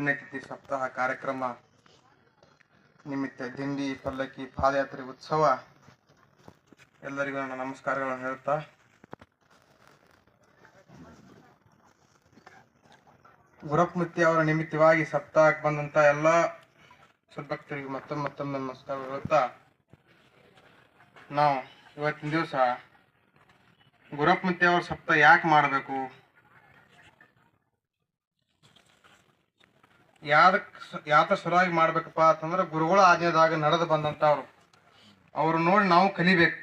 ಸಪ್ತಾಹ ಕಾರ್ಯಕ್ರಮ ನಿಮಿತ್ತ ದಿಂಡಿ ಪಲ್ಲಕ್ಕಿ ಪಾದಯಾತ್ರೆ ಉತ್ಸವ ಎಲ್ಲರಿಗೂ ನನ್ನ ನಮಸ್ಕಾರಗಳನ್ನು ಹೇಳ್ತಾ ಗುರಪ್ಮುತ್ತಿ ಅವರ ನಿಮಿತ್ತವಾಗಿ ಸಪ್ತಾಹಕ್ಕೆ ಬಂದಂತ ಎಲ್ಲ ಸದ್ಭಕ್ತರಿಗೆ ಮತ್ತೊಮ್ಮೆ ಮತ್ತೊಮ್ಮೆ ನಮಸ್ಕಾರ ಹೇಳ್ತಾ ನಾವು ಇವತ್ತಿನ ದಿವಸ ಗುರಪ್ಮುತ್ತಿ ಅವರ ಸಪ್ತಾಹ ಯಾಕೆ ಮಾಡಬೇಕು? ಯಾವ್ದಕ್ ಯಾತ ಶುರುವಾಗಿ ಮಾಡ್ಬೇಕಪ್ಪ ಅಂತಂದ್ರೆ ಗುರುಗಳ ಆಜ್ಞೆದಾಗ ನಡೆದು ಬಂದಂಥವ್ರು ಅವ್ರು ನೋಡಿ ನಾವು ಕಲಿಬೇಕು.